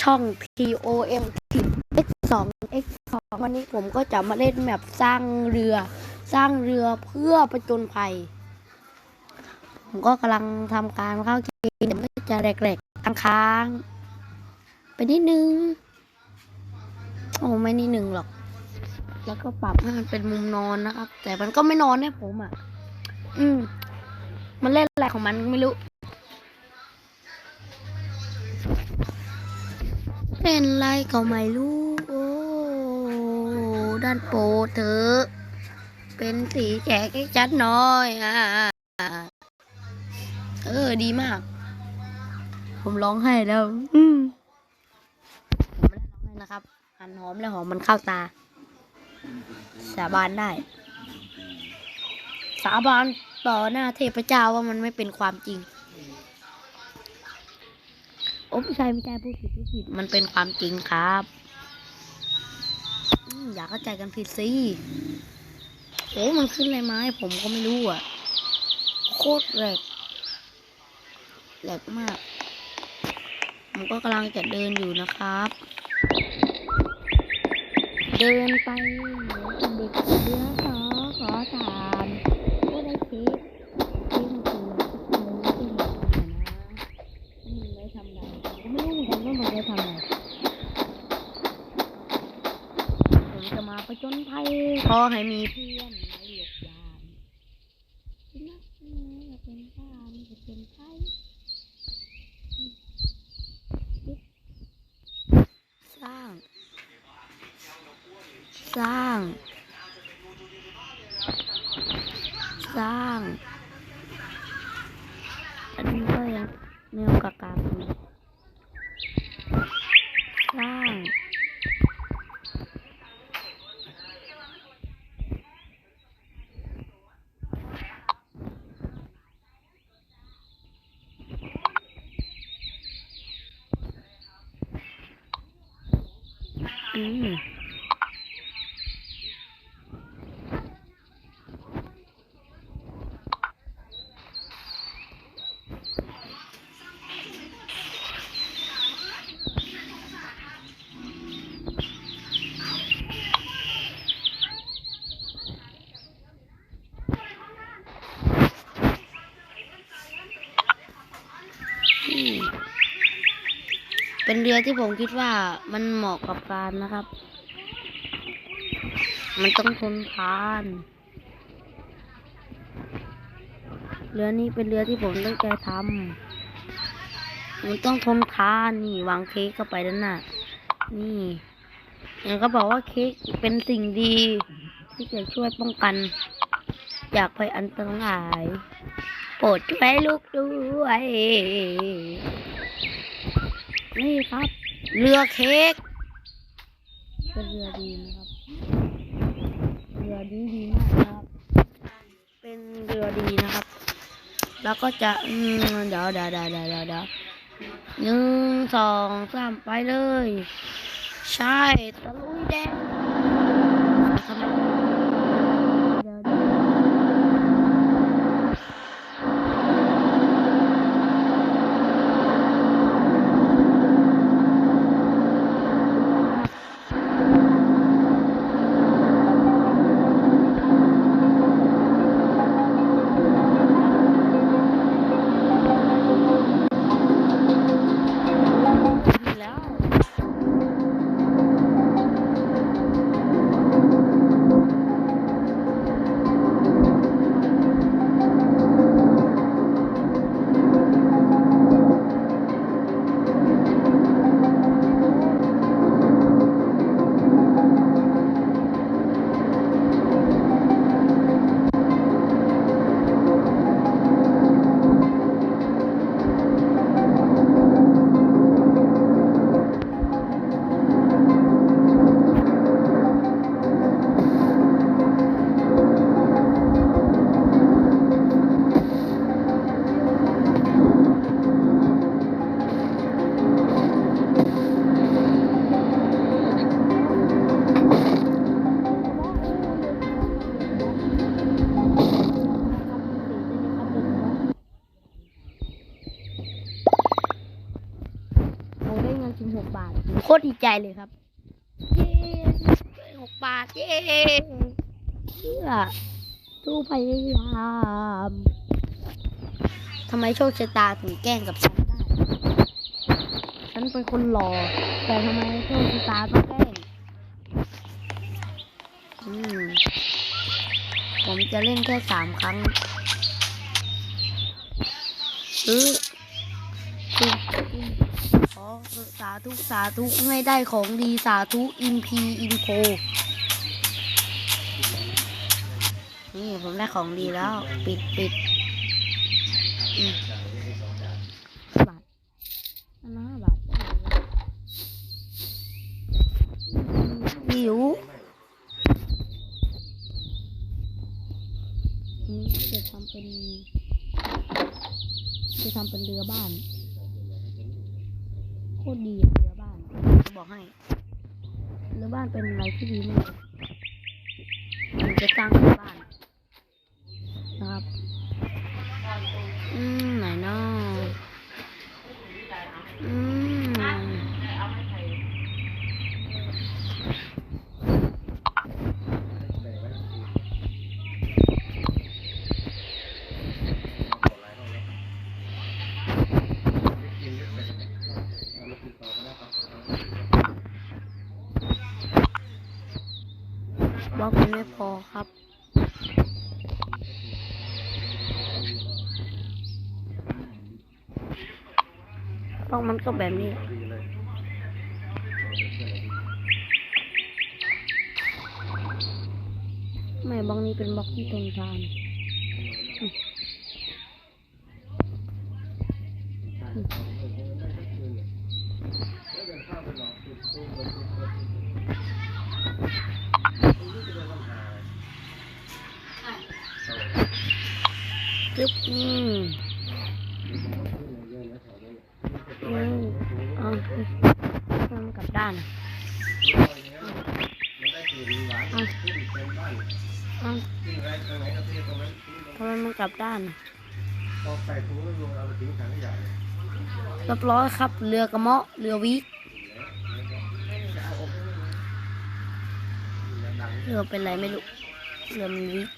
ช่อง TOM X2 X2 วันนี้ผมก็จะมาเล่นแมปสร้างเรือ สร้างเรือเพื่อประจนภัย ผมก็กำลังทำการเข้าเกมเดี๋ยวมันก็จะแหลกๆค้างๆไปนิดนึง โอ้ไม่นิดนึงหรอก แล้วก็ปรับให้มันเป็นมุมนอนนะครับ แต่มันก็ไม่นอนนะผมอะ อืม มันเล่นอะไรของมันไม่รู้ เล่นไรก็ไม่รู้ โอ้ ด้านโปเธอะ เป็นสีแจกให้ชัดหน้อยอะเออ ดีมาก ผมร้องไห้แล้ว อืมผมไม่ได้ร้องไห้นะครับ หันหอมแล้วหอมมันเข้าตา สาบานได้ สาบานต่อหน้าเทพเจ้าว่ามันไม่เป็นความจริง โอ้ไม่ใช่ไม่ใช่พูดผิดพูดผิดมันเป็นความจริงครับอย่าเข้าใจกันผิดสิโอ้มันขึ้นอะไรมาให้ผมก็ไม่รู้อะ โคตรแหลกแหลกมาก ผมก็กำลังจะเดินอยู่นะครับ เดินไปเหมือนเด็กเรือขอขอทานก็ได้เค้กเค้กมันคืออะไรที่เราไม่เห็นนะมันไว้ทำอะไรผมก็ไม่รู้เหมือนกันว่ามันไว้ทำอะไร ผจะมาปจนภัยขอให้มีเพื่อนมาหยกยามที่นักเนื้อเป็นบ้านจะเป็นไพ่สร้าง สร้าง สร้างอันนี้ก็ยังแนวกากาอยู่สร้าง อืม อืม เป็นเรือที่ผมคิดว่ามันเหมาะกับการนะครับ มันต้องทนทานเรือนี้เป็นเรือที่ผมตั้งใจทำมันต้องทนทานนี่วางเค้กเข้าไปด้านหน้านี่อย่างก็บอกว่าเค้กเป็นสิ่งดี ที่จะช่วยป้องกัน จากภัยอันตราย โปรดช่วยลูกด้วย นี่ครับ เรือเค้กเป็นเรือดีนะครับ เรือดีดีมากครับ เป็นเรือดีนะครับ แล้วก็จะอืมเดี๋ยวเดี๋ยวเดี๋ยวเดี๋ยวเดี๋ยวหนึ่งสองสามไปเลย ใช่ตะลุยแดง คตรดีใจเลยครับ เย้หกบาท เย้เพื่อสู้พยายามทำไมโชคชะตาถึงแกล้งกับฉันได้ ฉันเป็นคนหล่อ แต่ทำไมโชคชะตาต้องแกล้งอืมผมจะเล่นแค่สามครั้ง ซื้อซื้อขอ สาธุสาธุให้ได้ของดีสาธุอินพีอินโพนี่ผมได้ของดีแล้ว ปิดปิดอืม ตรดีเรือบ้านจะบอกให้เรือบ้านเป็นอะไรที่ดีมากผมจะสร้างบ้าน นะครับ อืม ไหนเนาะอืม บล็ อกมันไม่พอครับ ต้องมันก็แบบนี้ไม่บล็อกนี้เป็นบล็อกที่ตรงกลาง จึ๊บอืมอืมเอาทำกลับด้านอะเอาเอา ทำไมมันกลับด้านอะเรียบร้อยครับ เรือกระเมาะเรือวิกเรือเป็นไรไม่รู้เรือมันวิก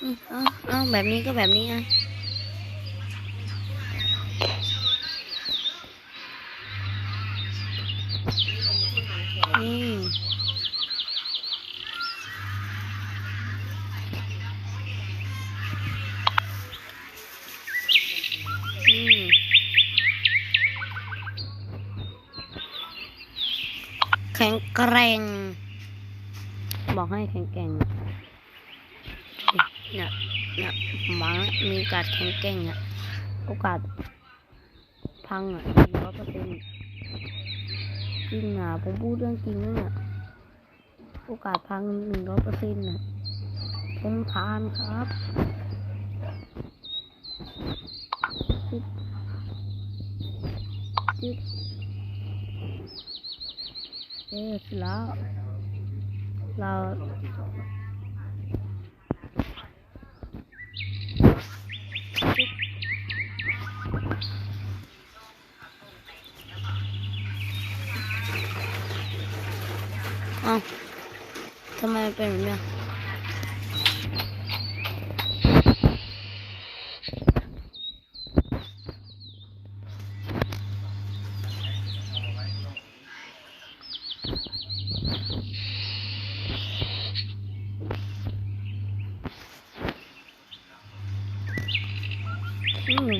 อืมเอาเอาแบบนี้ก็แบบนี้อะ อืมอืมแข็งแกร่ง บอกให้แข็งแกร่งเนี่ยเนี่ยหมามีโอกาสแข็งแกร่งอะโอกาสพังอะร้อยเปอร์เซ็นต์จริงอะผมพูดเรื่องจริงนะเนี่ยโอกาสพังหนึ่งร้อยเปอร์เซ็นต์่ะผมทานครับจิ๊บจิ๊บ เอ๊ะเสร็จแล้ว เราจิ๊บเอ้าทำไมมันเป็น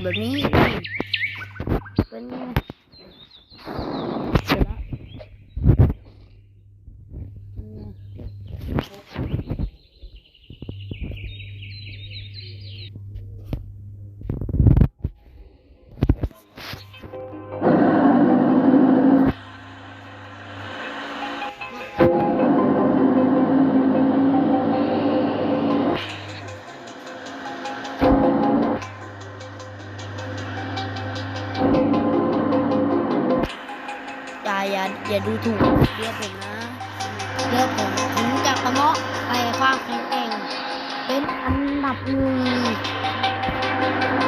แบบนี้แบบนี้ ค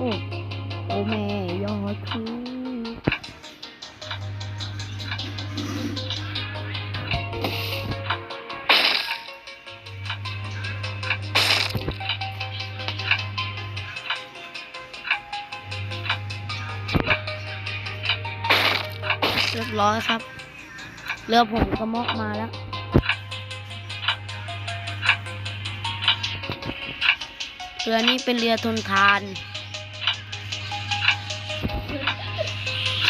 โอ้โอแม่ยอดชูเรียบร้อยครับเรือผมกระมอกมาแล้วเรือนี้เป็นเรือทนทาน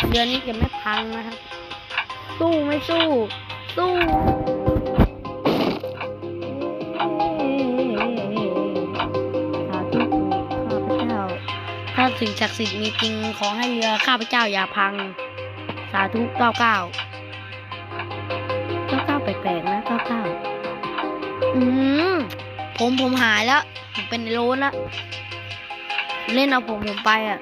เรือนนี้จะไม่พังนะครับ สู้ไม่สู้ สู้สาธุข้าพเจ้าถ้าถึงศักดิ์สิทธิ์มีจริงขอให้เรือข้าพเจ้าอย่าพัง สาธุเก้าเก้าเก้าเก้าแปลกๆนะเก้าเก้าอืมผมผมหายแล้ว ผมเป็นโรนแล้วเล่นเอาผมผมไปอะ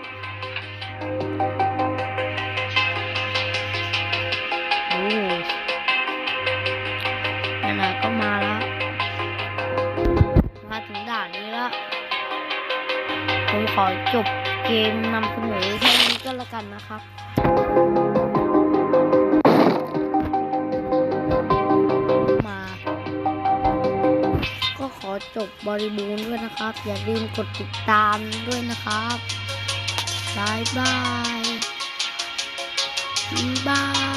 านนี้ล้วผมขอจบเกมนำเสนอแค่นี้ก็แล้วกันนะครับมาก็ขอจบบริบูรณ์ด้วยนะครับ อย่าลืมกดติดตามด้วยนะครับบายบายบาย